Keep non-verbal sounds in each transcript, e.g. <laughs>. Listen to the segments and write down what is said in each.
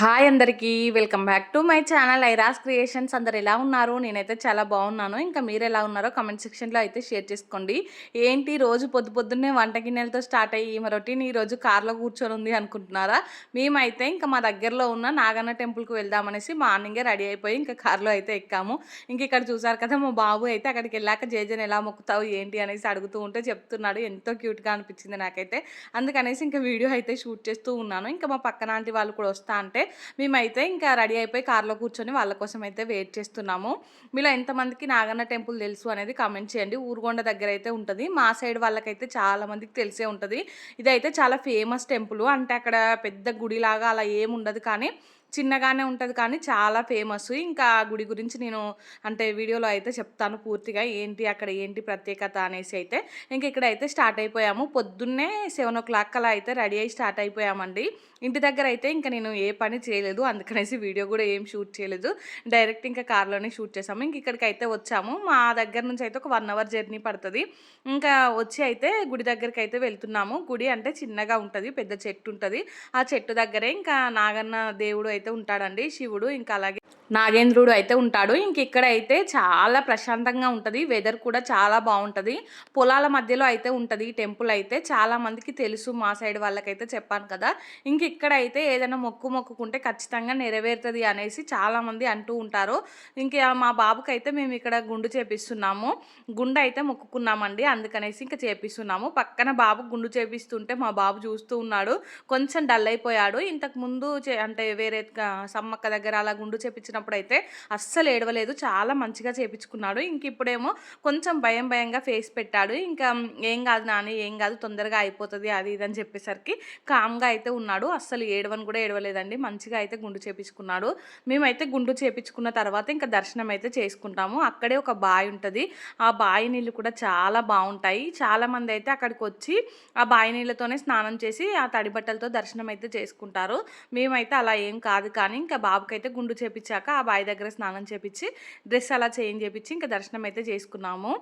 Hi అందరికీ welcome back to my channel Airas creations. అందరు ఎలా ఉన్నారు? నేనైతే చాలా బాగున్నాను. ఇంకా మీరు ఎలా ఉన్నారో కమెంట్ సెక్షన్లో అయితే షేర్ చేసుకోండి. ఏంటి రోజు పొద్దు పొద్దున్నే వంట గిన్నెలతో స్టార్ట్ అయ్యి మరొకటి రొటీన్ రోజు కార్లో కూర్చొని ఉంది అనుకుంటున్నారా? మేమైతే ఇంకా మా దగ్గరలో ఉన్న నాగన్న టెంపుల్కి వెళ్దామనేసి మార్నింగే రెడీ అయిపోయి ఇంకా కార్లో అయితే ఎక్కాము. ఇంక ఇక్కడ చూసారు కదా మా బాబు అయితే అక్కడికి వెళ్ళాక జేజన్ ఎలా మొక్కుతావు ఏంటి అనేసి అడుగుతూ ఉంటే చెప్తున్నాడు. ఎంతో క్యూట్గా అనిపించింది నాకైతే. అందుకనేసి ఇంకా వీడియో అయితే షూట్ చేస్తూ ఉన్నాను. ఇంకా మా పక్కన ఆంటీ వాళ్ళు కూడా వస్తా అంటే మేమైతే ఇంకా రెడీ అయిపోయి కార్లో కూర్చొని వాళ్ళ కోసం అయితే వెయిట్ చేస్తున్నాము. మీలో ఎంతమందికి నాగన్న టెంపుల్ తెలుసు అనేది కామెంట్ చేయండి. ఊరుగొండ దగ్గర అయితే ఉంటుంది. మా సైడ్ వాళ్ళకైతే చాలా మందికి తెలిసే ఉంటుంది. ఇదైతే చాలా ఫేమస్ టెంపుల్. అంటే అక్కడ పెద్ద గుడిలాగా అలా ఏముండదు కానీ చిన్నగానే ఉంటుంది కానీ చాలా ఫేమస్. ఇంకా గుడి గురించి నేను అంటే వీడియోలో అయితే చెప్తాను పూర్తిగా. ఏంటి అక్కడ ఏంటి ప్రత్యేకత అనేసి అయితే. ఇంక ఇక్కడ అయితే స్టార్ట్ అయిపోయాము. పొద్దున్నే సెవెన్ ఓ క్లాక్ అలా అయితే రెడీ అయ్యి స్టార్ట్ అయిపోయామండి. ఇంటి దగ్గర అయితే ఇంకా నేను ఏ పని చేయలేదు. అందుకనేసి వీడియో కూడా ఏం షూట్ చేయలేదు. డైరెక్ట్ ఇంకా కార్లోనే షూట్ చేసాము. ఇంక ఇక్కడికి అయితే వచ్చాము. మా దగ్గర నుంచి అయితే ఒక వన్ అవర్ జర్నీ పడుతుంది. ఇంకా వచ్చి అయితే గుడి దగ్గరికి అయితే వెళ్తున్నాము. గుడి అంటే చిన్నగా ఉంటుంది పెద్ద చెట్టు ఉంటుంది. ఆ చెట్టు దగ్గరే ఇంకా నాగన్న దేవుడు అయితే ఉంటాడండి శివుడు. ఇంకా అలాగే నాగేంద్రుడు అయితే ఉంటాడు. ఇంక ఇక్కడ అయితే చాలా ప్రశాంతంగా ఉంటుంది. వెదర్ కూడా చాలా బాగుంటుంది. పొలాల మధ్యలో అయితే ఉంటుంది. ఈ టెంపుల్ అయితే చాలా మందికి తెలుసు. మా సైడ్ వాళ్ళకైతే చెప్పాను కదా. ఇంక ఇక్కడ అయితే ఏదైనా మొక్కు మొక్కుకుంటే ఖచ్చితంగా నెరవేరుతుంది అనేసి చాలా మంది అంటూ ఉంటారు. ఇంక మా బాబుకి అయితే మేము ఇక్కడ గుండు చేపిస్తున్నాము. గుండు అయితే మొక్కుకున్నామండి. అందుకనేసి ఇంకా చేపిస్తున్నాము. పక్కన బాబు గుండు చేపిస్తుంటే మా బాబు చూస్తూ ఉన్నాడు. కొంచెం డల్ అయిపోయాడు. ఇంతకు ముందు చే- అంటే వేరే సమ్మక్క దగ్గర అలా గుండు చేపించినప్పుడు అయితే అస్సలు ఏడవలేదు. చాలా మంచిగా చేపించుకున్నాడు. ఇంక ఇప్పుడేమో కొంచెం భయం భయంగా ఫేస్ పెట్టాడు. ఇంకా ఏం కాదు నాని ఏం కాదు తొందరగా అయిపోతుంది అది ఇది అని చెప్పేసరికి కామ్గా అయితే ఉన్నాడు. అస్సలు ఏడవని కూడా ఏడవలేదండి. మంచిగా అయితే గుండు చేపించుకున్నాడు. మేమైతే గుండు చేపించుకున్న తర్వాత ఇంకా దర్శనం అయితే చేసుకుంటాము. అక్కడే ఒక బావి ఉంటుంది. ఆ బావి నీళ్ళు కూడా చాలా బాగుంటాయి. చాలా మంది అయితే అక్కడికి వచ్చి ఆ బావి నీళ్ళతోనే స్నానం చేసి ఆ తడి బట్టలతో దర్శనం అయితే చేసుకుంటారు. మేమైతే అలా ఏం కాదు కానీ ఇంకా బాబుకైతే గుండు వచ్చాక ఆ బావి దగ్గర స్నానం చేపించి డ్రెస్ అలా చేంజ్ చేపించి ఇంకా దర్శనం అయితే చేసుకున్నాము.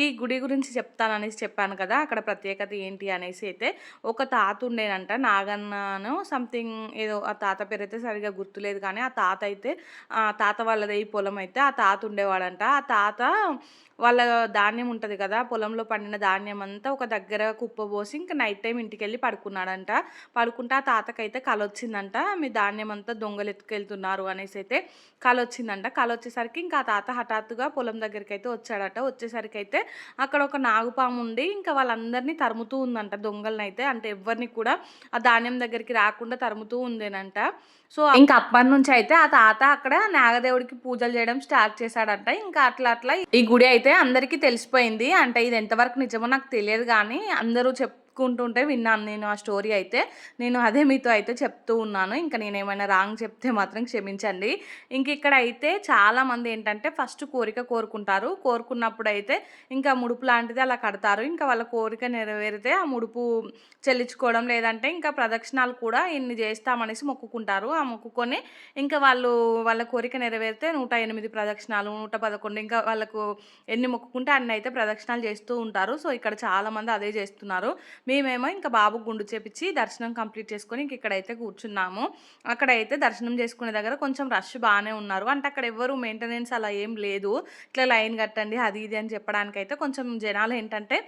ఈ గుడి గురించి చెప్తాననేసి చెప్పాను కదా అక్కడ ప్రత్యేకత ఏంటి అనేసి అయితే ఒక తాత ఉండేనంట. నాగన్నను సంథింగ్ ఏదో ఆ తాత పేరు అయితే సరిగా గుర్తులేదు కానీ ఆ తాత అయితే ఆ తాత వాళ్ళది ఈ పొలం అయితే ఆ తాత ఉండేవాడంట. ఆ తాత వాళ్ళ ధాన్యం ఉంటుంది కదా పొలంలో పండిన ధాన్యం అంతా ఒక దగ్గర కుప్ప పోసి ఇంకా నైట్ టైం ఇంటికి వెళ్ళి పడుకున్నాడంట. పడుకుంటే ఆ తాతకైతే కలొచ్చిందంట మీ ధాన్యం అంతా దొంగలు ఎత్తుకెళ్తున్నారు అనేసి అయితే కలొచ్చిందంట. వచ్చిందంట వచ్చేసరికి ఇంకా ఆ తాత హఠాత్తుగా పొలం దగ్గరికి అయితే వచ్చాడట. వచ్చేసరికి అయితే అక్కడ ఒక నాగుపాము ఉండి ఇంకా వాళ్ళందరినీ తరుముతూ ఉందంట. దొంగలనైతే అంటే ఎవరిని కూడా ఆ ధాన్యం దగ్గరికి రాకుండా తరుముతూ ఉందేనంట. సో ఇంకా అప్పటి నుంచి అయితే ఆ తాత అక్కడ నాగదేవుడికి పూజలు చేయడం స్టార్ట్ చేశాడంట. ఇంకా అట్లా అట్లా ఈ గుడి అయితే అందరికీ తెలిసిపోయింది. అంటే ఇది ఎంతవరకు నిజమో నాకు తెలియదు కానీ అందరూ చెప్పుకుంటుంటే విన్నాను నేను ఆ స్టోరీ అయితే. నేను అదే మీతో అయితే చెప్తూ ఉన్నాను. ఇంకా నేను ఏమైనా రాంగ్ చెప్తే మాత్రం క్షమించండి. ఇంక ఇక్కడ అయితే చాలామంది ఏంటంటే ఫస్ట్ కోరిక కోరుకుంటారు. కోరుకున్నప్పుడు అయితే ఇంకా ముడుపు లాంటిది అలా కడతారు. ఇంకా వాళ్ళ కోరిక నెరవేరితే ఆ ముడుపు చెల్లించుకోవడం లేదంటే ఇంకా ప్రదక్షిణాలు కూడా ఇన్ని చేస్తామనేసి మొక్కుకుంటారు. ఆ మొక్కుకొని ఇంకా వాళ్ళు వాళ్ళ కోరిక నెరవేరితే నూట ఎనిమిది ప్రదక్షిణాలు నూట పదకొండు ఇంకా వాళ్ళకు ఎన్ని మొక్కుకుంటే అన్ని అయితే ప్రదక్షిణాలు చేస్తూ ఉంటారు. సో ఇక్కడ చాలామంది అదే చేస్తున్నారు. మేమేమో ఇంకా బాబు గుండు చేపించి దర్శనం కంప్లీట్ చేసుకొని ఇంక ఇక్కడైతే కూర్చున్నాము. అక్కడైతే దర్శనం చేసుకునే దగ్గర కొంచెం రష్ బాగానే ఉన్నారు. అంటే అక్కడ ఎవరు మెయింటెనెన్స్ అలా ఏం లేదు. ఇట్లా లైన్ కట్టండి అది ఇది అని చెప్పడానికైతే కొంచెం జనాలు ఏంటంటే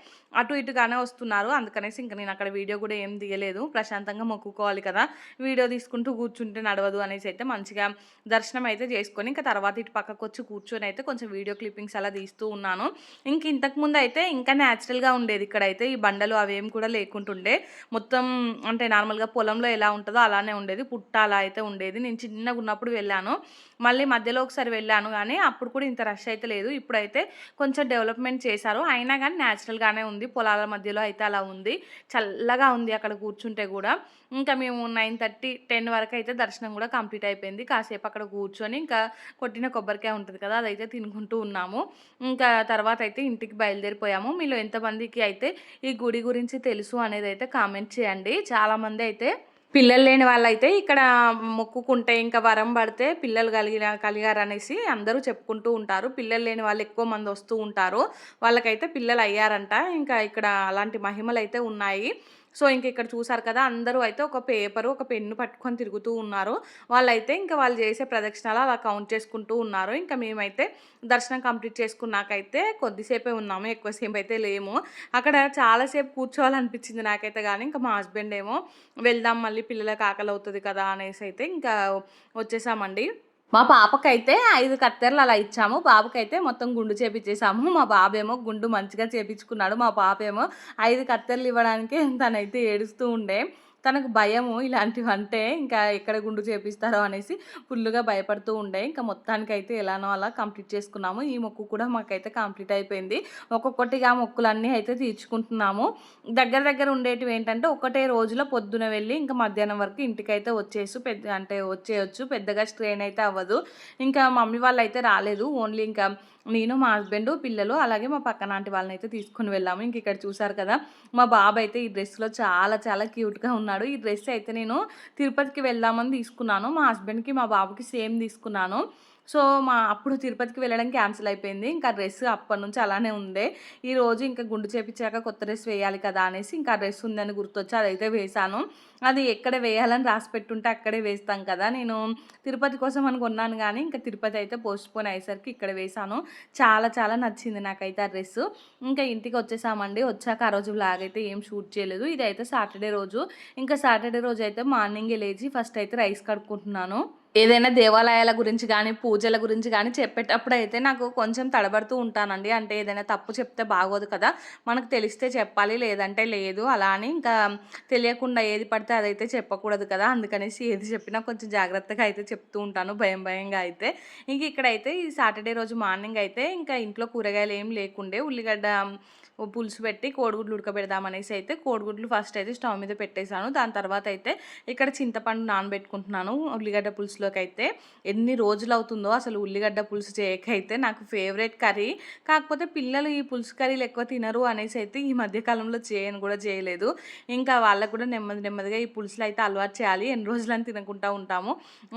అటు ఇటుగానే వస్తున్నారు. అందుకనేసి ఇంకా నేను అక్కడ వీడియో కూడా ఏం తీయలేదు. ప్రశాంతంగా మొక్కుకోవాలి కదా. వీడియో తీసుకుంటూ కూర్చుంటే నడవదు అనేసి అయితే మంచిగా దర్శనం అయితే చేసుకొని ఇంకా తర్వాత ఇటు పక్కకు వచ్చి కూర్చొని అయితే కొంచెం వీడియో క్లిప్పింగ్స్ అలా తీస్తూ ఉన్నాను. ఇంక ఇంతకుముందు అయితే ఇంకా న్యాచురల్గా ఉండేది ఇక్కడైతే ఈ బండలు అవేం కూడా లేకుంటుండే. మొత్తం అంటే నార్మల్గా పొలంలో ఎలా ఉంటుందో అలానే ఉండేది. పుట్ట అలా అయితే ఉండేది. నేను చిన్నగా ఉన్నప్పుడు వెళ్ళాను. మళ్ళీ మధ్యలో ఒకసారి వెళ్ళాను కానీ అప్పుడు కూడా ఇంత రష్ అయితే లేదు. ఇప్పుడైతే కొంచెం డెవలప్మెంట్ చేశారు. అయినా కానీ న్యాచురల్గానే ఉంది. పొలాల మధ్యలో అయితే అలా ఉంది. చల్లగా ఉంది అక్కడ కూర్చుంటే కూడా. ఇంకా మేము నైన్ థర్టీ టెన్ వరకు అయితే దర్శనం కూడా కంప్లీట్ అయిపోయింది. కాసేపు అక్కడ కూర్చొని ఇంకా కొట్టిన కొబ్బరికాయ ఉంటుంది కదా అదైతే తినుకుంటూ ఉన్నాము. ఇంకా తర్వాత అయితే ఇంటికి బయలుదేరిపోయాము. మీలో ఎంతమందికి అయితే ఈ గుడి గురించి తెలుసు అనేది అయితే కామెంట్ చేయండి. చాలామంది అయితే పిల్లలు లేని వాళ్ళైతే ఇక్కడ మొక్కుకుంటే ఇంకా వరం పడితే పిల్లలు కలిగిన కలిగారు అనేసి అందరూ చెప్పుకుంటూ ఉంటారు. పిల్లలు లేని వాళ్ళు ఎక్కువ మంది వస్తూ ఉంటారు. వాళ్ళకైతే పిల్లలు అయ్యారంట. ఇంకా ఇక్కడ అలాంటి మహిమలు అయితే ఉన్నాయి. సో ఇంక ఇక్కడ చూసారు కదా అందరూ అయితే ఒక పేపరు ఒక పెన్ను పట్టుకొని తిరుగుతూ ఉన్నారు. వాళ్ళైతే ఇంకా వాళ్ళు చేసే ప్రదక్షిణాలు అలా కౌంట్ చేసుకుంటూ ఉన్నారు. ఇంకా మేమైతే దర్శనం కంప్లీట్ చేసుకున్నాకైతే కొద్దిసేపే ఉన్నాము ఎక్కువసేపు అయితే లేము. అక్కడ చాలాసేపు కూర్చోవాలనిపించింది నాకైతే కానీ ఇంకా మా హస్బెండ్ ఏమో వెళ్దాం మళ్ళీ పిల్లలకు ఆకలి అవుతుంది కదా అనేసి అయితే ఇంకా వచ్చేసామండి. మా పాపకైతే ఐదు కత్తెరలు అలా ఇచ్చాము. బాబుకైతే మొత్తం గుండు చేపించేసాము మా బాబేమో గుండు మంచిగా చేపించుకున్నాడు మా పాప ఏమో ఐదు కత్తెరలు ఇవ్వడానికి తనైతే ఏడుస్తూ ఉండే. తనకు భయము ఇలాంటివంటే ఇంకా ఎక్కడ గుండు చేపిస్తారో అనేసి ఫుల్గా భయపడుతూ ఉండే. ఇంకా మొత్తానికైతే ఎలానో అలా కంప్లీట్ చేసుకున్నాము. ఈ మొక్కు కూడా మాకైతే కంప్లీట్ అయిపోయింది. ఒక్కొక్కటిగా మొక్కులన్నీ అయితే తీర్చుకుంటున్నాము. దగ్గర దగ్గర ఉండేటివి ఏంటంటే ఒకటే రోజులో పొద్దున వెళ్ళి ఇంకా మధ్యాహ్నం వరకు ఇంటికైతే వచ్చేసి పెద్ద అంటే వచ్చేయచ్చు. పెద్దగా స్ట్రెయిన్ అయితే అవ్వదు. ఇంకా మమ్మీ వాళ్ళు అయితే రాలేదు. ఓన్లీ ఇంకా నేను మా హస్బెండ్ పిల్లలు అలాగే మా పక్కన ఆంటీ వాళ్ళని అయితే తీసుకుని వెళ్ళాము. ఇంక ఇక్కడ చూసారు కదా మా బాబు అయితే ఈ డ్రెస్లో చాలా చాలా క్యూట్గా ఉన్నాడు. ఈ డ్రెస్ అయితే నేను తిరుపతికి వెళ్దామని తీసుకున్నాను. మా హస్బెండ్కి మా బాబుకి సేమ్ తీసుకున్నాను. సో మా అప్పుడు తిరుపతికి వెళ్ళడం క్యాన్సిల్ అయిపోయింది. ఇంకా డ్రెస్ అప్పటి నుంచి అలానే ఉండే. ఈరోజు ఇంకా గుండు చేపించాక కొత్త డ్రెస్ వేయాలి కదా అనేసి ఇంకా డ్రెస్ ఉందని గుర్తొచ్చి అదైతే వేశాను. అది ఎక్కడ వేయాలని రాసి పెట్టుంటే అక్కడే వేస్తాం కదా. నేను తిరుపతి కోసం అని కొన్నాను కానీ ఇంకా తిరుపతి అయితే పోస్ట్ పోన్ అయ్యేసరికి ఇక్కడ వేశాను. చాలా చాలా నచ్చింది నాకైతే ఆ డ్రెస్. ఇంకా ఇంటికి వచ్చేసామండి. వచ్చాక ఆ రోజు బ్లాగ్ అయితే ఏం షూట్ చేయలేదు. ఇది అయితే సాటర్డే రోజు. ఇంకా సాటర్డే రోజు అయితే మార్నింగ్ లేచి ఫస్ట్ అయితే రైస్ కడుక్కుంటున్నాను. ఏదైనా దేవాలయాల గురించి కానీ పూజల గురించి కానీ చెప్పేటప్పుడు అయితే నాకు కొంచెం తడబడుతూ ఉంటానండి. అంటే ఏదైనా తప్పు చెప్తే బాగోదు కదా మనకు తెలిస్తే చెప్పాలి లేదంటే లేదు. అలా అని ఇంకా తెలియకుండా ఏది పడితే అదైతే చెప్పకూడదు కదా అందుకనేసి ఏది చెప్పినా కొంచెం జాగ్రత్తగా అయితే చెప్తూ ఉంటాను భయం భయంగా అయితే. ఇంక ఇక్కడైతే ఈ సాటర్డే రోజు మార్నింగ్ అయితే ఇంకా ఇంట్లో కూరగాయలు ఏం లేకుండే ఉల్లిగడ్డ పులుసు పెట్టి కోడిగుడ్లు ఉడకబెడదామనేసి అయితే కోడిగుడ్లు ఫస్ట్ అయితే స్టవ్ మీద పెట్టేశాను. దాని తర్వాత అయితే ఇక్కడ చింతపండు నానబెట్టుకుంటున్నాను ఉల్లిగడ్డ పులుసులోకి అయితే. ఎన్ని రోజులు అవుతుందో అసలు ఉల్లిగడ్డ పులుసు చేయకైతే నాకు ఫేవరెట్ కర్రీ కాకపోతే పిల్లలు ఈ పులుసు కర్రీలు ఎక్కువ తినరు అనేసి అయితే ఈ మధ్యకాలంలో చేయను కూడా చేయలేదు. ఇంకా వాళ్ళకు కూడా నెమ్మది నెమ్మదిగా ఈ పులుసులు అయితే అలవాటు చేయాలి. ఎన్ని రోజులని తినకుండా ఉంటాము.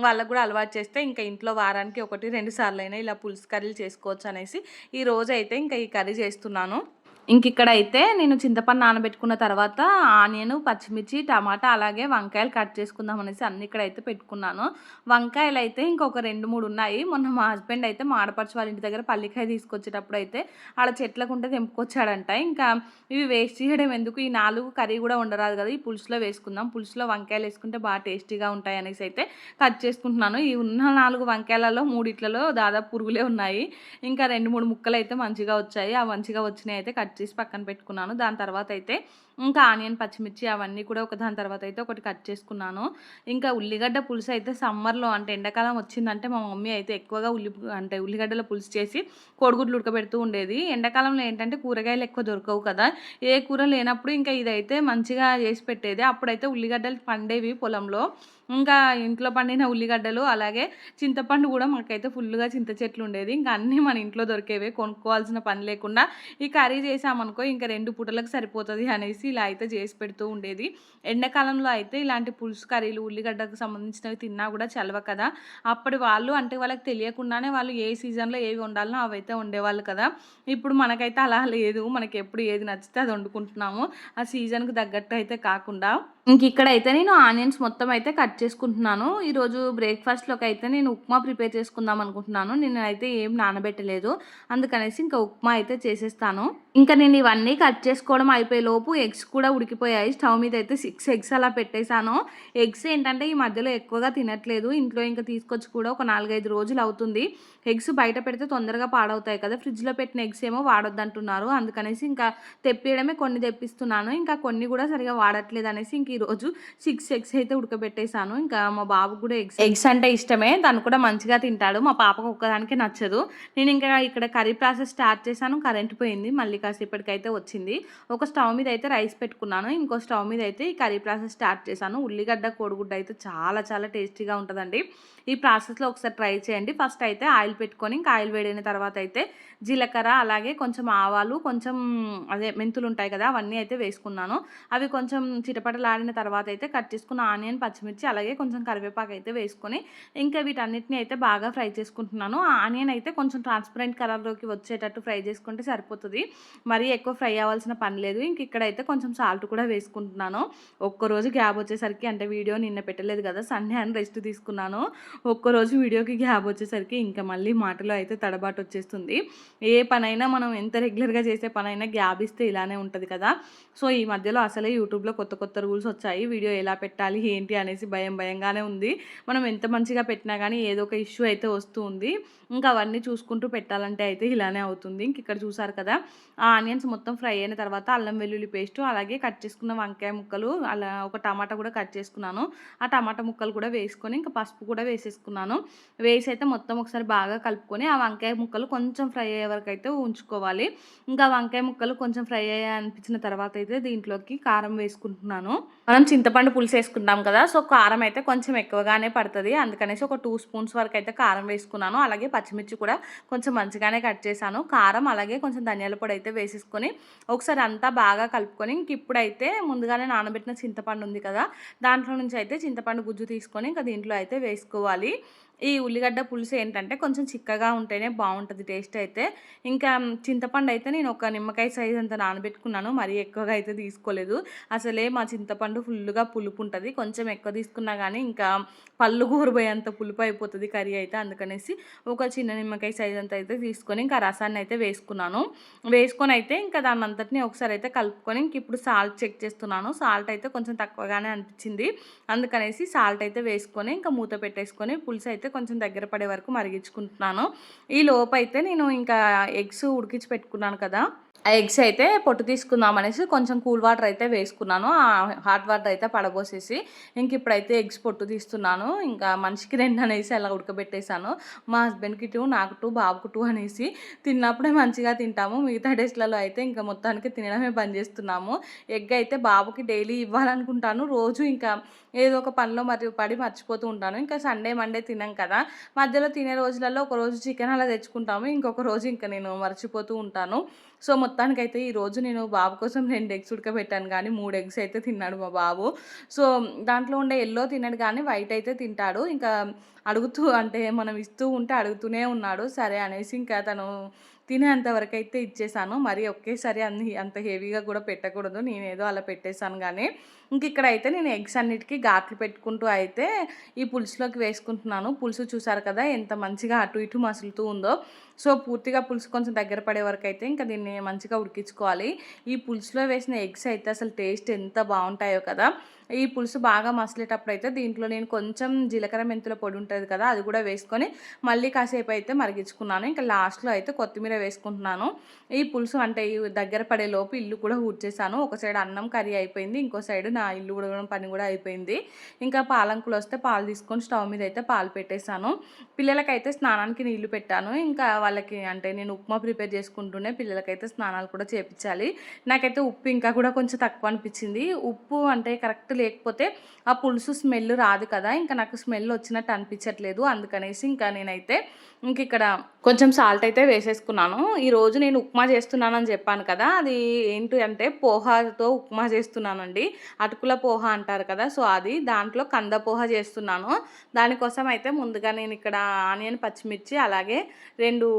వాళ్ళకు కూడా అలవాటు చేస్తే ఇంకా ఇంట్లో వారానికి ఒకటి రెండు సార్లు అయినా ఇలా పులుసు కర్రీలు చేసుకోవచ్చు అనేసి ఈ రోజు అయితే ఇంకా ఈ కర్రీ చేస్తున్నాను. ఇంక ఇక్కడ అయితే నేను చింతపండు నానబెట్టుకున్న తర్వాత ఆనియన్ పచ్చిమిర్చి టమాటా అలాగే వంకాయలు కట్ చేసుకుందాం అనేసి అన్ని ఇక్కడ అయితే పెట్టుకున్నాను. వంకాయలు అయితే ఇంకొక రెండు మూడు ఉన్నాయి. మొన్న మా హస్బెండ్ అయితే మాడపరచు వాళ్ళ ఇంటి దగ్గర పల్లికాయ తీసుకొచ్చేటప్పుడు అయితే ఆడ చెట్లకు ఉంటే తెంపుకొచ్చాడంట. ఇంకా ఇవి వేస్ట్ చేయడం ఎందుకు? ఈ నాలుగు కర్రీ కూడా ఉండరాదు కదా. ఈ పులుసులో వేసుకుందాం. పులుసులో వంకాయలు వేసుకుంటే బాగా టేస్టీగా ఉంటాయి అనేసి అయితే కట్ చేసుకుంటున్నాను. ఈ ఉన్న నాలుగు వంకాయలలో మూడిట్లలో దాదాపు పురుగులే ఉన్నాయి. ఇంకా రెండు మూడు ముక్కలు అయితే మంచిగా వచ్చాయి. ఆ మంచిగా వచ్చినాయి అయితే కట్ కట్ చేసి పక్కన పెట్టుకున్నాను. దాని తర్వాత అయితే ఇంకా ఆనియన్ పచ్చిమిర్చి అవన్నీ కూడా ఒక దాని తర్వాత అయితే ఒకటి కట్ చేసుకున్నాను. ఇంకా ఉల్లిగడ్డ పులుసు అయితే సమ్మర్లో అంటే ఎండాకాలం వచ్చిందంటే మా మమ్మీ అయితే ఎక్కువగా ఉల్లి అంటే ఉల్లిగడ్డల పులుసు చేసి కోడిగుడ్లు ఉడకబెడుతూ ఉండేది. ఎండాకాలంలో ఏంటంటే కూరగాయలు ఎక్కువ దొరకవు కదా. ఏ కూర లేనప్పుడు ఇంకా ఇదైతే మంచిగా చేసి పెట్టేది. అప్పుడైతే ఉల్లిగడ్డలు పండేవి పొలంలో. ఇంకా ఇంట్లో పండిన ఉల్లిగడ్డలు అలాగే చింతపండు కూడా మాకైతే ఫుల్గా చింత చెట్లు ఉండేది. ఇంకా అన్నీ మన ఇంట్లో దొరికేవే కొనుక్కోవాల్సిన పని లేకుండా ఈ కర్రీ చేసామనుకో ఇంకా రెండు పూటలకు సరిపోతుంది అనేసి ఇలా అయితే చేసి పెడుతూ ఉండేది. ఎండాకాలంలో అయితే ఇలాంటి పులుసు కర్రీలు ఉల్లిగడ్డకు సంబంధించినవి తిన్నా కూడా చలవ కదా. అప్పటి వాళ్ళు అంటే వాళ్ళకి తెలియకుండానే వాళ్ళు ఏ సీజన్లో ఏవి వండాలనో అవి అయితే వండేవాళ్ళు కదా. ఇప్పుడు మనకైతే అలా లేదు. మనకి ఎప్పుడు ఏది నచ్చితే అది వండుకుంటున్నాము. ఆ సీజన్కి తగ్గట్టు అయితే కాకుండా ఇంక ఇక్కడైతే నేను ఆనియన్స్ మొత్తం అయితే కట్ చేసుకుంటున్నాను. ఈరోజు బ్రేక్ఫాస్ట్లోకి అయితే నేను ఉప్మా ప్రిపేర్ చేసుకుందాం అనుకుంటున్నాను. నేను అయితే ఏం నానబెట్టలేదు. అందుకనేసి ఇంకా ఉప్మా అయితే చేసేస్తాను. ఇంకా నేను ఇవన్నీ కట్ చేసుకోవడం అయిపోయే లోపు ఎగ్స్ కూడా ఉడికిపోయాయి. స్టవ్ మీద అయితే సిక్స్ ఎగ్స్ అలా పెట్టేశాను. ఎగ్స్ ఏంటంటే ఈ మధ్యలో ఎక్కువగా తినట్లేదు. ఇంట్లో ఇంకా తీసుకొచ్చి కూడా ఒక నాలుగైదు రోజులు అవుతుంది. ఎగ్స్ బయట పెడితే తొందరగా పాడవుతాయి కదా. ఫ్రిడ్జ్లో పెట్టిన ఎగ్స్ ఏమో వాడొద్దంటున్నారు. అందుకనేసి ఇంకా తెప్పియడమే కొన్ని తెప్పిస్తున్నాను. ఇంకా కొన్ని కూడా సరిగా వాడట్లేదు అనేసి ఇంక ఈరోజు సిక్స్ ఎగ్స్ అయితే ఉడకబెట్టేశాను. ఇంకా మా బాబు కూడా ఎగ్స్ ఎగ్స్ అంటే ఇష్టమే. తను కూడా మంచిగా తింటాడు. మా పాపకు ఒక్కదానికే నచ్చదు. నేను ఇంకా ఇక్కడ కర్రీ ప్రాసెస్ స్టార్ట్ చేశాను. కరెంట్ పోయింది. మళ్ళీ కాసేపటికైతే వచ్చింది. ఒక స్టవ్ మీద అయితే రైస్ పెట్టుకున్నాను. ఇంకో స్టవ్ మీద అయితే ఈ కర్రీ ప్రాసెస్ స్టార్ట్ చేశాను. ఉల్లిగడ్డ కోడిగుడ్డ అయితే చాలా చాలా టేస్టీగా ఉంటుందండి. ఈ ప్రాసెస్లో ఒకసారి ట్రై చేయండి. ఫస్ట్ అయితే ఆయిల్ పెట్టుకొని ఇంకా ఆయిల్ వేడిన తర్వాత అయితే జీలకర్ర అలాగే కొంచెం ఆవాలు కొంచెం అదే మెంతులు ఉంటాయి కదా అవన్నీ అయితే వేసుకున్నాను. అవి కొంచెం చిటపటలాడిన తర్వాత అయితే కట్ చేసుకున్న ఆనియన్ పచ్చిమిర్చి అలాగే కొంచెం కరివేపాకు అయితే వేసుకొని ఇంకా వీటన్నిటిని అయితే బాగా ఫ్రై చేసుకుంటున్నాను. ఆ ఆనియన్ అయితే కొంచెం ట్రాన్స్పరెంట్ కలర్లోకి వచ్చేటట్టు ఫ్రై చేసుకుంటే సరిపోతుంది. మరీ ఎక్కువ ఫ్రై అవ్వాల్సిన పని లేదు. ఇంక ఇక్కడైతే కొంచెం సాల్ట్ కూడా వేసుకుంటున్నాను. ఒక్కరోజు గ్యాప్ వచ్చేసరికి అంటే వీడియో నిన్న పెట్టలేదు కదా సండే అని రెస్ట్ తీసుకున్నాను. ఒక్కరోజు వీడియోకి గ్యాప్ వచ్చేసరికి ఇంకా మళ్ళీ మాటలో అయితే తడబాటు వచ్చేస్తుంది. ఏ పనైనా మనం ఎంత రెగ్యులర్గా చేసే పనైనా గ్యాప్ ఇస్తే ఇలానే ఉంటుంది కదా. సో ఈ మధ్యలో అసలే యూట్యూబ్లో కొత్త కొత్త రూల్స్ వచ్చాయి. వీడియో ఎలా పెట్టాలి ఏంటి అనేసి భయం భయంగానే ఉంది. మనం ఎంత మంచిగా పెట్టినా కానీ ఏదో ఒక ఇష్యూ అయితే వస్తూ ఉంది. ఇంకా అవన్నీ చూసుకుంటూ పెట్టాలంటే అయితే ఇలానే అవుతుంది. ఇంక ఇక్కడ చూసారు కదా ఆ ఆనియన్స్ మొత్తం ఫ్రై అయిన తర్వాత అల్లం వెల్లుల్లి పేస్ట్ అలాగే కట్ చేసుకున్న వంకాయ ముక్కలు అలా ఒక టమాటా కూడా కట్ చేసుకున్నాను. ఆ టమాటా ముక్కలు కూడా వేసుకొని ఇంకా పసుపు కూడా వేసేసుకున్నాను. వేసి అయితే మొత్తం ఒకసారి బాగా కలుపుకొని ఆ వంకాయ ముక్కలు కొంచెం ఫ్రై అయ్యే వరకు అయితే ఉంచుకోవాలి. ఇంకా వంకాయ ముక్కలు కొంచెం ఫ్రై అయ్యా అనిపించిన తర్వాత అయితే దీంట్లోకి కారం వేసుకుంటున్నాను. మనం చింతపండు పులుసు వేసుకుంటాం కదా సో కారం అయితే కొంచెం ఎక్కువగానే పడుతుంది. అందుకనేసి ఒక టూ స్పూన్స్ వరకు అయితే కారం వేసుకున్నాను. అలాగే పచ్చిమిర్చి కూడా కొంచెం మంచిగానే కట్ చేశాను. కారం అలాగే కొంచెం ధనియాల పొడి అయితే వేసేసుకొని ఒకసారి అంతా బాగా కలుపుకొని ఇంక ఇప్పుడైతే ముందుగానే నానబెట్టిన చింతపండు ఉంది కదా దాంట్లో నుంచి అయితే చింతపండు గుజ్జు తీసుకొని ఇంకా దీంట్లో అయితే వేసుకోవాలి. ఈ ఉల్లిగడ్డ పులుసు ఏంటంటే కొంచెం చిక్కగా ఉంటేనే బాగుంటుంది టేస్ట్ అయితే. ఇంకా చింతపండు అయితే నేను ఒక నిమ్మకాయ సైజ్ అంత నానబెట్టుకున్నాను మరీ ఎక్కువగా అయితే తీసుకోలేదు. అసలే మా చింతపండు ఫుల్గా పులుపు ఉంటుంది. కొంచెం ఎక్కువ తీసుకున్నా కానీ ఇంకా పళ్ళు కూరబోయేంత పులుపు అయిపోతుంది కర్రీ అయితే అందుకనేసి ఒక చిన్న నిమ్మకాయ సైజ్ అంత అయితే తీసుకొని ఇంకా రసాన్ని అయితే వేసుకున్నాను. వేసుకొని అయితే ఇంకా దాని అంతటిని ఒకసారి అయితే కలుపుకొని ఇంక ఇప్పుడు సాల్ట్ చెక్ చేస్తున్నాను. సాల్ట్ అయితే కొంచెం తక్కువగానే అనిపించింది. అందుకనేసి సాల్ట్ అయితే వేసుకొని ఇంకా మూత పెట్టేసుకొని పులుసు అయితే అయితే కొంచెం దగ్గర పడే వరకు మరిగించుకుంటున్నాను. ఈ లోపు అయితే నేను ఇంకా ఎగ్స్ ఉడికించి పెట్టుకున్నాను కదా. ఎగ్స్ అయితే పొట్టు తీసుకుందాం అనేసి కొంచెం కూల్ వాటర్ అయితే వేసుకున్నాను. ఆ హాట్ వాటర్ అయితే పడబోసేసి ఇంక ఇప్పుడైతే ఎగ్స్ పొట్టు తీస్తున్నాను. ఇంకా మనిషికి రెండు అనేసి అలా ఉడకబెట్టేశాను. మా హస్బెండ్కి టూ నాకు టూ బాబుకు టూ అనేసి తిన్నప్పుడే మంచిగా తింటాము. మిగతా డేస్లలో అయితే ఇంకా మొత్తానికి తినడమే బంద్ చేస్తున్నాము. ఎగ్ అయితే బాబుకి డైలీ ఇవ్వాలనుకుంటాను. రోజు ఇంకా ఏదో ఒక పనిలో మరి పడి మర్చిపోతూ ఉంటాను. ఇంకా సండే మండే తినాం కదా. మధ్యలో తినే రోజులలో ఒక రోజు చికెన్ అలా తెచ్చుకుంటాము. ఇంకొక రోజు ఇంకా నేను మర్చిపోతూ ఉంటాను. సో మొత్తానికైతే ఈరోజు నేను బాబు కోసం రెండు ఎగ్స్ ఉడకబెట్టాను కానీ మూడు ఎగ్స్ అయితే తిన్నాడు మా బాబు. సో దాంట్లో ఉండే ఎల్లో తినడు కానీ వైట్ అయితే తింటాడు. ఇంకా అడుగుతూ అంటే మనం ఇస్తూ ఉంటే అడుగుతూనే ఉన్నాడు. సరే అనేసి ఇంకా తను తినేంత వరకు అయితే ఇచ్చేసాను. మరి ఒకేసారి అన్ని అంత హెవీగా కూడా పెట్టకూడదు. నేను ఏదో అలా పెట్టేశాను కానీ ఇంక ఇక్కడ అయితే నేను ఎగ్స్ అన్నిటికీ ఘాట్లు పెట్టుకుంటూ అయితే ఈ పులుసులోకి వేసుకుంటున్నాను. పులుసు చూసారు కదా ఎంత మంచిగా అటు ఇటు మసులుతూ ఉందో. సో పూర్తిగా పులుసు కొంచెం దగ్గర పడే వరకు అయితే ఇంకా దీన్ని మంచిగా ఉడికించుకోవాలి. ఈ పులుసులో వేసిన ఎగ్స్ అయితే అసలు టేస్ట్ ఎంత బాగుంటాయో కదా. ఈ పులుసు బాగా మసలేటప్పుడు అయితే దీంట్లో నేను కొంచెం జీలకర్ర మెంతుల పొడి ఉంటుంది కదా అది కూడా వేసుకొని మళ్ళీ కాసేపు అయితే మరిగించుకున్నాను. ఇంకా లాస్ట్లో అయితే కొత్తిమీర వేసుకుంటున్నాను. ఈ పులుసు అంటే దగ్గర పడే లోపు ఇల్లు కూడా ఊడ్చేసాను ఒక సైడ్ అన్నం కర్రీ అయిపోయింది ఇంకో సైడ్ నా ఇల్లు ఉడగడం పని కూడా అయిపోయింది. ఇంకా పాలంకులు వస్తే పాలు తీసుకొని స్టవ్ మీద అయితే పాలు పెట్టేశాను. పిల్లలకైతే స్నానానికి నీళ్ళు పెట్టాను. ఇంకా వాళ్ళకి అంటే నేను ఉప్మా ప్రిపేర్ చేసుకుంటూనే పిల్లలకైతే స్నానాలు కూడా చేపించాలి. నాకైతే ఉప్పు ఇంకా కూడా కొంచెం తక్కువ అనిపించింది. ఉప్పు అంటే కరెక్ట్ లేకపోతే ఆ పులుసు స్మెల్ రాదు కదా ఇంకా నాకు స్మెల్ వచ్చినట్టు అనిపించట్లేదు. అందుకనేసి ఇంకా నేనైతే ఇంక ఇక్కడ కొంచెం సాల్ట్ అయితే వేసేసుకున్నాను. ఈరోజు నేను ఉప్మా చేస్తున్నానని చెప్పాను కదా అది ఏంటి అంటే పోహాతో ఉప్మా చేస్తున్నానండి. అటుకుల పోహ అంటారు కదా సో అది దాంట్లో కంద పోహ చేస్తున్నాను. దానికోసం అయితే ముందుగా నేను ఇక్కడ ఆనియన్ పచ్చిమిర్చి అలాగే రెండు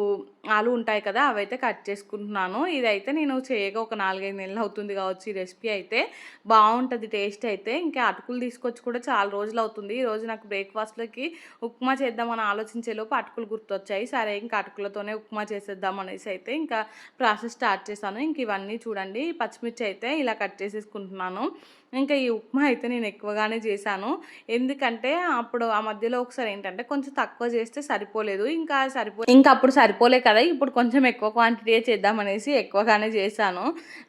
ఆలు ఉంటాయి కదా అవైతే కట్ చేసుకుంటున్నాను. ఇదైతే నేను చేయగా ఒక నాలుగైదు నెలలు అవుతుంది కావచ్చు ఈ రెసిపీ అయితే. బాగుంటుంది టేస్ట్ అయితే. ఇంకా అటుకులు తీసుకొచ్చి కూడా చాలా రోజులు అవుతుంది. ఈరోజు నాకు బ్రేక్ఫాస్ట్లోకి ఉప్మా చేద్దామని ఆలోచించేలోపు అటుకులు గుర్తొచ్చాయి. సరే ఇంకా అటుకులతోనే ఉప్మా చేసేద్దాం అనేసి అయితే ఇంకా ప్రాసెస్ స్టార్ట్ చేశాను. ఇంక ఇవన్నీ చూడండి. పచ్చిమిర్చి అయితే ఇలా కట్ చేసేసుకుంటున్నాను. ఇంకా ఈ ఉప్మా అయితే నేను ఎక్కువగానే చేశాను. ఎందుకంటే అప్పుడు ఆ మధ్యలో ఒకసారి ఏంటంటే కొంచెం తక్కువ చేస్తే సరిపోలేదు. ఇంకా సరిపో ఇంకా అప్పుడు సరిపోలే కదా ఇప్పుడు కొంచెం ఎక్కువ క్వాంటిటీ చేద్దామనేసి ఎక్కువగానే చేశాను.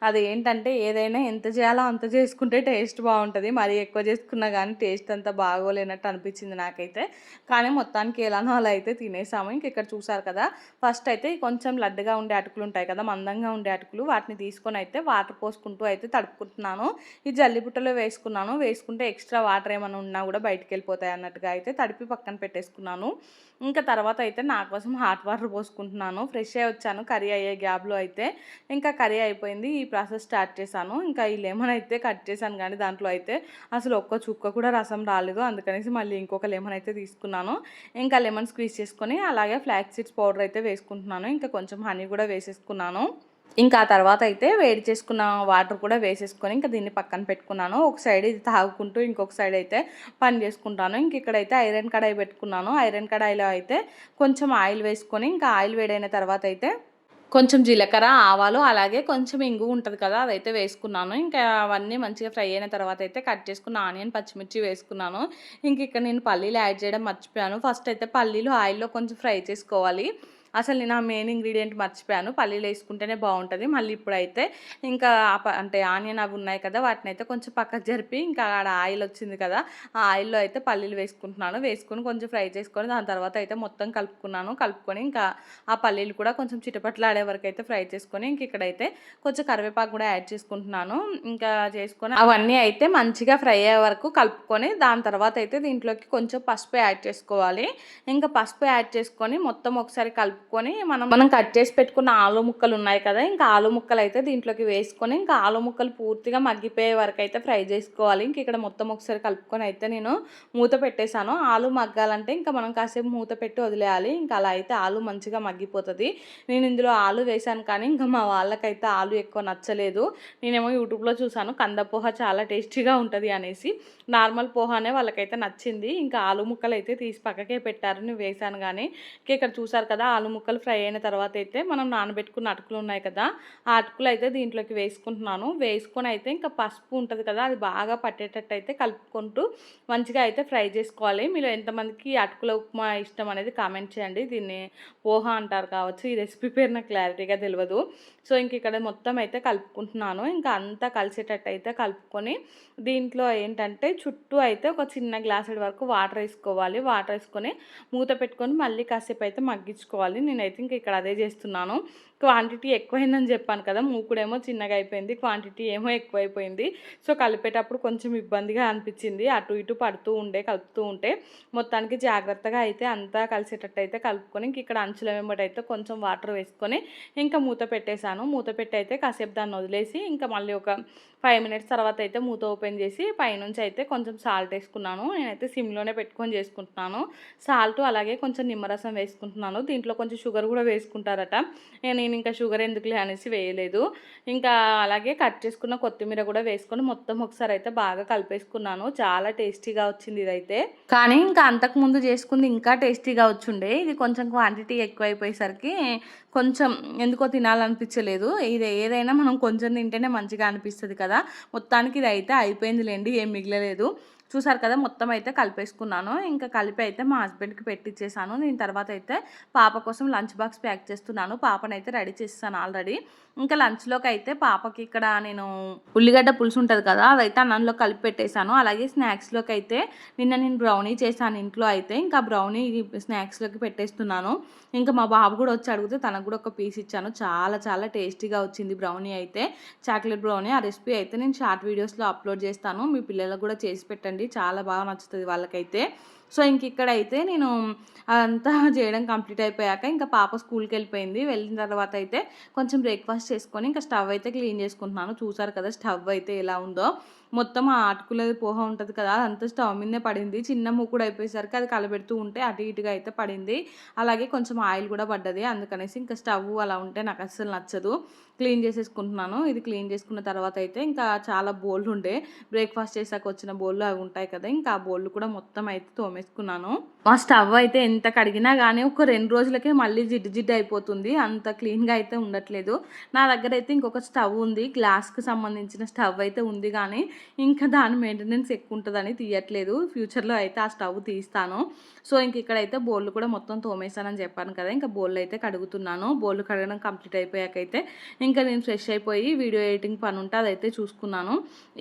అది ఏంటంటే ఏదైనా ఎంత చేయాలో అంత చేసుకుంటే టేస్ట్ బాగుంటుంది. మరీ ఎక్కువ చేసుకున్నా కానీ టేస్ట్ అంతా బాగోలేనట్టు అనిపించింది నాకైతే. కానీ మొత్తానికి ఎలానో అలా అయితే తినేసాము. ఇంక ఇక్కడ చూసారు కదా ఫస్ట్ అయితే కొంచెం లడ్డుగా ఉండే అటుకులు ఉంటాయి కదా మందంగా ఉండే అటుకులు వాటిని తీసుకొని అయితే వాటర్ పోసుకుంటూ అయితే తడుపుకుంటున్నాను. ఈ జల్లిపుట్టు బుట్టలో వేసుకున్నాను. వేసుకుంటే ఎక్స్ట్రా వాటర్ ఏమైనా ఉన్నా కూడా బయటికి వెళ్ళిపోతాయి అన్నట్టుగా అయితే తడిపి పక్కన పెట్టేసుకున్నాను. ఇంకా తర్వాత అయితే నా కోసం హాట్ వాటర్ పోసుకుంటున్నాను. ఫ్రెష్ అయ్యి వచ్చాను. కర్రీ అయ్యే గ్యాప్లో అయితే ఇంకా కర్రీ అయిపోయింది. ఈ ప్రాసెస్ స్టార్ట్ చేశాను. ఇంకా ఈ లెమన్ అయితే కట్ చేశాను కానీ దాంట్లో అయితే అసలు ఒక్క చుక్క కూడా రసం రాలేదు. అందుకనేసి మళ్ళీ ఇంకొక లెమన్ అయితే తీసుకున్నాను. ఇంకా లెమన్ స్క్వీజ్ చేసుకొని అలాగే ఫ్లాక్ సీడ్స్ పౌడర్ అయితే వేసుకుంటున్నాను. ఇంకా కొంచెం హనీ కూడా వేసేసుకున్నాను. ఇంకా ఆ తర్వాత అయితే వేడి చేసుకున్న వాటర్ కూడా వేసేసుకొని ఇంకా దీన్ని పక్కన పెట్టుకున్నాను. ఒక సైడ్ ఇది తాగుకుంటూ ఇంకొక సైడ్ అయితే పని చేసుకుంటాను. ఇంక ఇక్కడైతే ఐరన్ కడాయి పెట్టుకున్నాను. ఐరన్ కడాయిలో అయితే కొంచెం ఆయిల్ వేసుకొని ఇంకా ఆయిల్ వేడైన తర్వాత అయితే కొంచెం జీలకర్ర ఆవాలు అలాగే కొంచెం ఇంగు ఉంటుంది కదా అదైతే వేసుకున్నాను. ఇంకా అవన్నీ మంచిగా ఫ్రై అయిన తర్వాత అయితే కట్ చేసుకున్న ఆనియన్ పచ్చిమిర్చి వేసుకున్నాను. ఇంక ఇక్కడ నేను పల్లీలు యాడ్ చేయడం మర్చిపోయాను. ఫస్ట్ అయితే పల్లీలు ఆయిల్లో కొంచెం ఫ్రై చేసుకోవాలి. అసలు నేను ఆ మెయిన్ ఇంగ్రీడియంట్ మర్చిపోయాను. పల్లీలు వేసుకుంటేనే బాగుంటుంది. మళ్ళీ ఇప్పుడైతే ఇంకా అంటే ఆనియన్ అవి ఉన్నాయి కదా వాటిని అయితే కొంచెం పక్కకు జరిపి ఇంకా ఆడ ఆయిల్ వచ్చింది కదా ఆ ఆయిల్లో అయితే పల్లీలు వేసుకుంటున్నాను. వేసుకొని కొంచెం ఫ్రై చేసుకొని దాని తర్వాత అయితే మొత్తం కలుపుకున్నాను. కలుపుకొని ఇంకా ఆ పల్లీలు కూడా కొంచెం చిటపట్లాడే వరకు అయితే ఫ్రై చేసుకొని ఇంక ఇక్కడైతే కొంచెం కరివేపాకు కూడా యాడ్ చేసుకుంటున్నాను. ఇంకా చేసుకొని అవన్నీ అయితే మంచిగా ఫ్రై అయ్యే వరకు కలుపుకొని దాని తర్వాత అయితే దీంట్లోకి కొంచెం పసుపు యాడ్ చేసుకోవాలి. ఇంకా పసుపు యాడ్ చేసుకొని మొత్తం ఒకసారి కలుపు కలుపుకొని మనం మనం కట్ చేసి పెట్టుకున్న ఆలు ముక్కలు ఉన్నాయి కదా ఇంకా ఆలు ముక్కలు అయితే దీంట్లోకి వేసుకొని ఇంకా ఆలు ముక్కలు పూర్తిగా మగ్గిపోయే వరకు అయితే ఫ్రై చేసుకోవాలి. ఇంక ఇక్కడ మొత్తం ఒకసారి కలుపుకొని అయితే నేను మూత పెట్టేశాను. ఆలు మగ్గాలంటే ఇంకా మనం కాసేపు మూత పెట్టి వదిలేయాలి. ఇంకా అలా అయితే ఆలు మంచిగా మగ్గిపోతుంది. నేను ఇందులో ఆలు వేశాను కానీ ఇంకా మా వాళ్ళకైతే ఆలు ఎక్కువ నచ్చలేదు. నేనేమో యూట్యూబ్లో చూసాను కంద పోహ చాలా టేస్టీగా ఉంటుంది అనేసి. నార్మల్ పోహానే వాళ్ళకైతే నచ్చింది. ఇంకా ఆలు ముక్కలు అయితే తీసి పక్కకే పెట్టారు. నేను వేశాను కానీ ఇక్కడ చూసారు కదా ఆలు ముక్కలు ఫ్రై అయిన తర్వాత అయితే మనం నానబెట్టుకున్న అటుకులు ఉన్నాయి కదా ఆ అటుకులు అయితే దీంట్లోకి వేసుకుంటున్నాను. వేసుకొని అయితే ఇంకా పసుపు ఉంటుంది కదా అది బాగా పట్టేటట్టు అయితే కలుపుకుంటూ మంచిగా అయితే ఫ్రై చేసుకోవాలి. మీరు ఎంతమందికి అటుకుల ఉప్మా ఇష్టం అనేది కామెంట్ చేయండి. దీన్ని పోహా అంటారు కావచ్చు ఈ రెసిపీ పేరు నాకు క్లారిటీగా తెలియదు సో ఇంక ఇక్కడ మొత్తం అయితే కలుపుకుంటున్నాను. ఇంకా అంతా కలిసేటట్టు అయితే కలుపుకొని దీంట్లో ఏంటంటే చుట్టూ అయితే ఒక చిన్న గ్లాసుడి వరకు వాటర్ వేసుకోవాలి. వాటర్ వేసుకొని మూత పెట్టుకొని మళ్ళీ కాసేపు అయితే మగ్గించుకోవాలి. నేనైతే థింక్ ఇక్కడ అదే చేస్తున్నాను. క్వాంటిటీ ఎక్కువైందని చెప్పాను కదా మూకుడేమో చిన్నగా అయిపోయింది క్వాంటిటీ ఏమో ఎక్కువైపోయింది. సో కలిపేటప్పుడు కొంచెం ఇబ్బందిగా అనిపించింది. అటు ఇటు పడుతూ ఉండే కలుపుతూ ఉంటే మొత్తానికి జాగ్రత్తగా అయితే అంతా కలిసేటట్టు అయితే కలుపుకొని ఇంక ఇక్కడ అంచుల వెంబడైతే కొంచెం వాటర్ వేసుకొని ఇంకా మూత పెట్టేశాను. మూత పెట్టి అయితే కాసేపు దాన్ని వదిలేసి ఇంకా మళ్ళీ ఒక ఫైవ్ మినిట్స్ తర్వాత అయితే మూత ఓపెన్ చేసి పైనుంచి అయితే కొంచెం సాల్ట్ వేసుకున్నాను. నేనైతే సిమ్లోనే పెట్టుకొని చేసుకుంటున్నాను. సాల్ట్ అలాగే కొంచెం నిమ్మరసం వేసుకుంటున్నాను. దీంట్లో కొంచెం షుగర్ కూడా వేసుకుంటారట. నేను నేను ఇంకా షుగర్ ఎందుకులే అనేసి వేయలేదు. ఇంకా అలాగే కట్ చేసుకున్న కొత్తిమీర కూడా వేసుకొని మొత్తం ఒకసారి అయితే బాగా కలిపేసుకున్నాను. చాలా టేస్టీగా వచ్చింది ఇదైతే. కానీ ఇంకా అంతకుముందు చేసుకుంది ఇంకా టేస్టీగా వచ్చిండే. ఇది కొంచెం క్వాంటిటీ ఎక్కువైపోయేసరికి కొంచెం ఎందుకో తినాలనిపించలేదు. ఇది ఏదైనా మనం కొంచెం తింటేనే మంచిగా అనిపిస్తుంది కదా. మొత్తానికి ఇది అయితే అయిపోయిందిలేండి ఏం మిగలలేదు. చూసారు కదా మొత్తం అయితే కలిపేసుకున్నాను. ఇంకా కలిపి అయితే మా హస్బెండ్కి పెట్టించేసాను నేను తర్వాత అయితే పాప కోసం లంచ్ బాక్స్ ప్యాక్ చేస్తున్నాను. పాపనైతే రెడీ చేస్తాను ఆల్రెడీ. ఇంకా లంచ్లోకి అయితే పాపకి ఇక్కడ నేను ఉల్లిగడ్డ పులుసు ఉంటుంది కదా అదైతే అన్నంలో కలిపి పెట్టేశాను అలాగే స్నాక్స్లోకి అయితే నిన్న నేను బ్రౌనీ చేశాను ఇంట్లో అయితే. ఇంకా బ్రౌనీ స్నాక్స్లోకి పెట్టేస్తున్నాను. ఇంకా మా బాబు కూడా వచ్చి అడిగితే తనకు కూడా ఒక పీస్ ఇచ్చాను. చాలా చాలా టేస్టీగా వచ్చింది బ్రౌనీ అయితే. చాక్లెట్ బ్రౌనీ ఆ రెసిపీ అయితే నేను షార్ట్ వీడియోస్లో అప్లోడ్ చేస్తాను. మీ పిల్లలకు కూడా చేసి పెట్టండి. చాలా బాగా నచ్చుతుంది వాళ్ళకైతే. సో ఇంక ఇక్కడైతే నేను అదంతా <laughs> చేయడం కంప్లీట్ అయిపోయాక ఇంకా పాప స్కూల్కి వెళ్ళిపోయింది. వెళ్ళిన తర్వాత అయితే కొంచెం బ్రేక్ఫాస్ట్ చేసుకొని ఇంకా స్టవ్ అయితే క్లీన్ చేసుకుంటున్నాను. చూసారు కదా స్టవ్ అయితే ఎలా ఉందో. మొత్తం ఆ అటుకులది పోహ ఉంటుంది కదా అదంతా స్టవ్ మీదనే పడింది. చిన్న మూకుడు అయిపోయేసరికి అది కలబెడుతూ ఉంటే అటు ఇటుగా అయితే పడింది. అలాగే కొంచెం ఆయిల్ కూడా పడ్డది. అందుకనేసి ఇంకా స్టవ్ అలా ఉంటే నాకు అస్సలు నచ్చదు. క్లీన్ చేసేసుకుంటున్నాను. ఇది క్లీన్ చేసుకున్న తర్వాత అయితే ఇంకా చాలా బోళ్ళు ఉండే. బ్రేక్ఫాస్ట్ చేసాక వచ్చిన బోళ్ళు అవి ఉంటాయి కదా ఇంకా ఆ బోళ్ళు కూడా మొత్తం అయితే తోమేసుకున్నాను మా స్టవ్ అయితే ఎంత కడిగినా కానీ ఒక రెండు రోజులకే మళ్ళీ జిడ్డు జిడ్డు అయిపోతుంది. అంత క్లీన్గా అయితే ఉండట్లేదు. నా దగ్గర అయితే ఇంకొక స్టవ్ ఉంది. గ్లాస్కి సంబంధించిన స్టవ్ అయితే ఉంది కానీ ఇంకా దాని మెయింటెనెన్స్ ఎక్కువ ఉంటుందని తీయట్లేదు. ఫ్యూచర్లో అయితే ఆ స్టవ్ తీస్తాను. సో ఇంక ఇక్కడైతే బోళ్ళు కూడా మొత్తం తోమేసానని చెప్పాను కదా ఇంకా బోళ్ళు అయితే కడుగుతున్నాను. బోళ్ళు కడగడం కంప్లీట్ అయిపోయాకైతే ఇంకా నేను ఫ్రెష్ అయిపోయి వీడియో ఎడిటింగ్ పని ఉంటే అదైతే చూసుకున్నాను.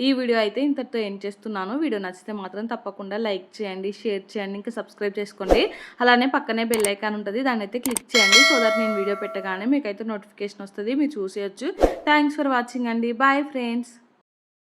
ఈ వీడియో అయితే ఇంతటితో ఏం చేస్తున్నాను. వీడియో నచ్చితే మాత్రం తప్పకుండా లైక్ చేయండి షేర్ చేయండి ఇంకా సబ్స్క్రైబ్ చేసుకోండి. అలానే పక్కనే బెల్ ఐకాన్ ఉంటుంది దాన్ని అయితే క్లిక్ చేయండి సో దట్ నేను వీడియో పెట్టగానే మీకైతే నోటిఫికేషన్ వస్తుంది మీరు చూసేయచ్చు. థ్యాంక్స్ ఫర్ వాచింగ్ అండి. Bye friends.